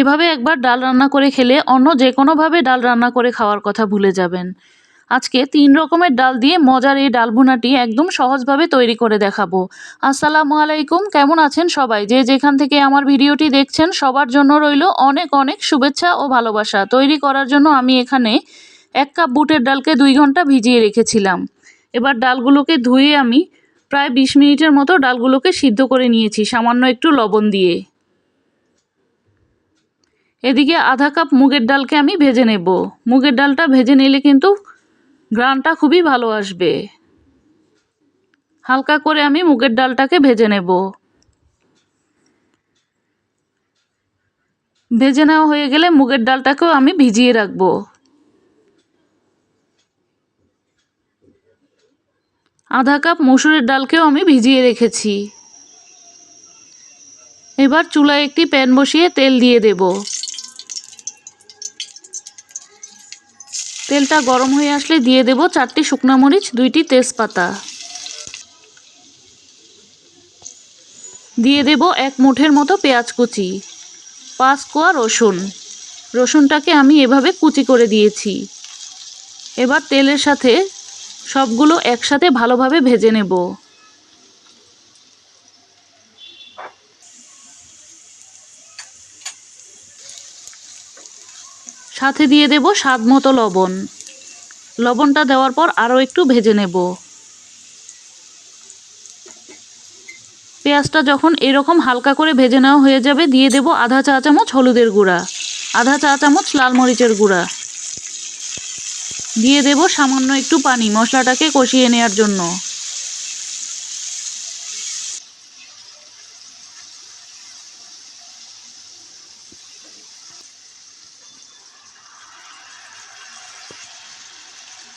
এভাবে একবার ডাল রান্না করে খেলে অন্য যে কোনোভাবে ডাল রান্না করে খাওয়ার কথা ভুলে যাবেন। আজকে তিন রকমের ডাল দিয়ে মজার এই ডাল ভুনাটি একদম সহজভাবে তৈরি করে দেখাবো। আসসালামু আলাইকুম, কেমন আছেন সবাই? যে যেখান থেকে আমার ভিডিওটি দেখছেন, সবার জন্য রইল অনেক অনেক শুভেচ্ছা ও ভালোবাসা। তৈরি করার জন্য আমি এখানে এক কাপ বুটের ডালকে দুই ঘণ্টা ভিজিয়ে রেখেছিলাম। এবার ডালগুলোকে ধুয়ে আমি প্রায় বিশ মিনিটের মতো ডালগুলোকে সিদ্ধ করে নিয়েছি, সামান্য একটু লবণ দিয়ে। এদিকে আধা কাপ মুগের ডালকে আমি ভেজে নেব। মুগের ডালটা ভেজে নিলে কিন্তু গ্রানটা খুবই ভালো আসবে। হালকা করে আমি মুগের ডালটাকে ভেজে নেব। ভেজে নেওয়া হয়ে গেলে মুগের ডালটাকেও আমি ভিজিয়ে রাখব। আধা কাপ মসুরের ডালকেও আমি ভিজিয়ে রেখেছি। এবার চুলায় একটি প্যান বসিয়ে তেল দিয়ে দেব। তেলটা গরম হয়ে আসলে দিয়ে দেব চারটি শুকনো মরিচ, দুইটি তেজপাতা। দিয়ে দেব এক মুঠের মতো পেঁয়াজ কুচি, পাঁচ কোয়া রসুন। রসুনটাকে আমি এভাবে কুচি করে দিয়েছি। এবার তেলের সাথে সবগুলো একসাথে ভালোভাবে ভেজে নেব। সাথে দিয়ে দেব স্বাদ মতো লবণ। লবণটা দেওয়ার পর আরও একটু ভেজে নেব। পেঁয়াজটা যখন এরকম হালকা করে ভেজে নেওয়া হয়ে যাবে, দিয়ে দেব আধা চা চামচ হলুদের গুঁড়া, আধা চা চামচ লাল মরিচের গুঁড়া। দিয়ে দেব সামান্য একটু পানি মশলাটাকে কষিয়ে নেওয়ার জন্য।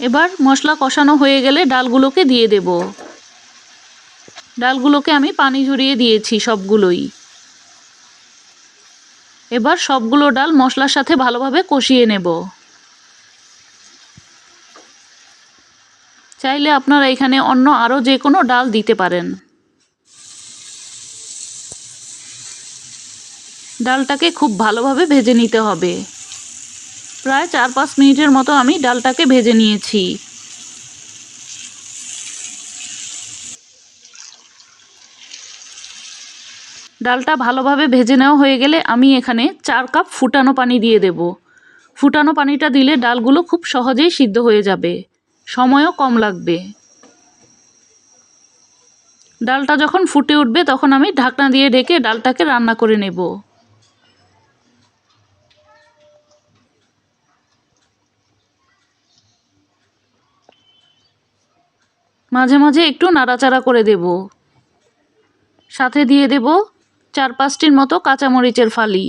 এবার মশলা কষানো হয়ে গেলে ডালগুলোকে দিয়ে দেব। ডালগুলোকে আমি পানি ঝরিয়ে দিয়েছি সবগুলোই। এবার সবগুলো ডাল মশলার সাথে ভালোভাবে কষিয়ে নেব। চাইলে আপনারা এখানে অন্য আরও যে কোনো ডাল দিতে পারেন। ডালটাকে খুব ভালোভাবে ভেজে নিতে হবে। প্রায় চার পাঁচ মিনিটের মতো আমি ডালটাকে ভেজে নিয়েছি। ডালটা ভালোভাবে ভেজে নেওয়া হয়ে গেলে আমি এখানে চার কাপ ফুটানো পানি দিয়ে দেব। ফুটানো পানিটা দিলে ডালগুলো খুব সহজেই সিদ্ধ হয়ে যাবে। সময়ও কম লাগবে। ডালটা যখন ফুটে উঠবে তখন আমি ঢাকনা দিয়ে ঢেকে ডালটাকে রান্না করে নেব। মাঝে মাঝে একটু নাড়াচাড়া করে দেব। সাথে দিয়ে দেব চার পাঁচটির মতো কাঁচামরিচের ফালি।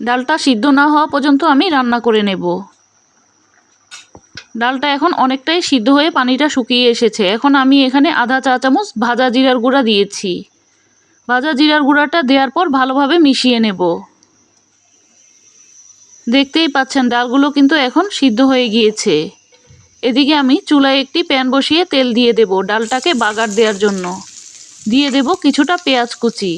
ডালটা সিদ্ধ না হওয়া পর্যন্ত আমি রান্না করে নেব। ডালটা এখন অনেকটাই সিদ্ধ হয়ে পানিটা শুকিয়ে এসেছে। এখন আমি এখানে আধা চা চামচ ভাজা জিরার গুঁড়া দিয়েছি। ভাজা জিরার গুঁড়াটা দেওয়ার পর ভালোভাবে মিশিয়ে নেব। দেখতেই পাচ্ছেন, ডালগুলো কিন্তু এখন সিদ্ধ হয়ে গিয়েছে। এদিকে আমি চুলায় একটি প্যান বসিয়ে তেল দিয়ে দেব ডালটাকে বাগার দেওয়ার জন্য। দিয়ে দেব কিছুটা পেঁয়াজ কুচি।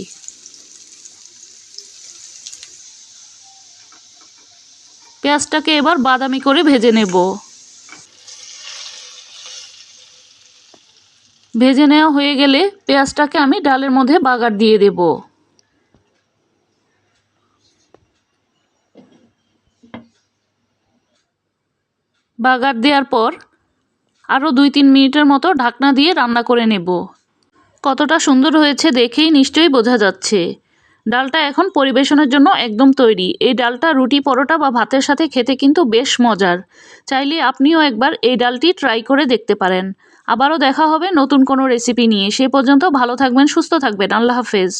পেঁয়াজটাকে এবার বাদামি করে ভেজে নেব। ভেজে নেওয়া হয়ে গেলে পেঁয়াজটাকে আমি ডালের মধ্যে বাগার দিয়ে দেব। বাগার দেওয়ার পর আরও দুই তিন মিনিটের মতো ঢাকনা দিয়ে রান্না করে নেব। কতটা সুন্দর হয়েছে দেখেই নিশ্চয়ই বোঝা যাচ্ছে। ডালটা এখন পরিবেশনের জন্য একদম তৈরি। এই ডালটা রুটি পরোটা বা ভাতের সাথে খেতে কিন্তু বেশ মজার। চাইলে আপনিও একবার এই ডালটি ট্রাই করে দেখতে পারেন। আবারও দেখা হবে নতুন কোনো রেসিপি নিয়ে। সে পর্যন্ত ভালো থাকবেন, সুস্থ থাকবেন। আল্লাহ হাফেজ।